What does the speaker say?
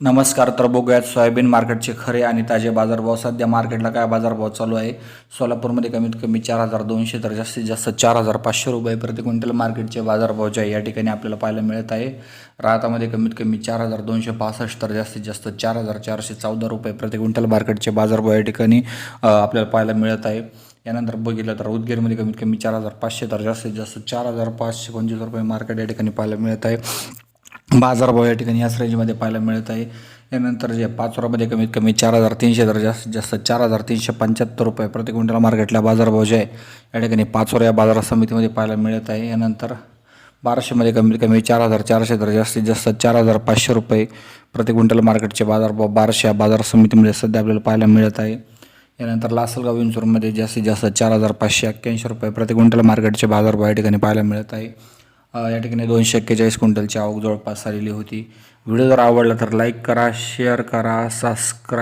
नमस्कार तर बघूयात सोयाबीन मार्केटचे खरे आणि ताजे बाजारभाव सध्या मार्केटला काय बाजारभाव चालू आहे? सोलापूरमध्ये कमीत कमी चार हजार दोनशे तर जास्तीत जास्त चार हजार पाचशे रुपये प्रति क्विंटल मार्केटचे बाजारभाव जे आहे या ठिकाणी आपल्याला पाहायला मिळत आहे. राहतामध्ये कमीत कमी चार हजार दोनशे पासष्ट तर जास्तीत जास्त चार हजार चारशे चौदा रुपये प्रति क्विंटल मार्केटचे बाजारभाव या ठिकाणी आपल्याला पाहायला मिळत आहे. यानंतर बघितलं तर उदगीरमध्ये कमीत कमी चार हजार पाचशे तर जास्तीत जास्त चार हजार पाचशे पंचवीस रुपये मार्केट या ठिकाणी पाहायला मिळत आहे. बाजारभाव या ठिकाणी याच रेंजमध्ये पाहायला मिळत आहे. यानंतर जे पाचोरामध्ये कमीत कमी चार हजार तीनशे तर जास्तीत जास्त चार हजार तीनशे पंच्याहत्तर रुपये प्रति क्विंटल मार्केटला बाजारभाव जे आहे या ठिकाणी पाचोरा या बाजार समितीमध्ये पाहायला मिळत आहे. यानंतर बाराशेमध्ये कमीत कमी चार हजार चारशे तर जास्तीत जास्त चार हजार पाचशे रुपये प्रति क्विंटल मार्केटचे बाजारभाव बाराशे या बाजार समितीमध्ये सध्या आपल्याला पाहायला मिळत आहे. यानंतर लासलगाव विंचूरमध्ये जास्तीत जास्त चार हजार पाचशे एक्क्याऐंशी रुपये प्रति क्विंटल मार्केटचे बाजारभाव या ठिकाणी पाहायला मिळत आहे. या ठिकाणी दोनशे एक्केचाळीस क्विंटलची आवक जवळपास झालेली होती. व्हिडिओ जर आवडला तर लाईक करा शेअर करा सबस्क्राईब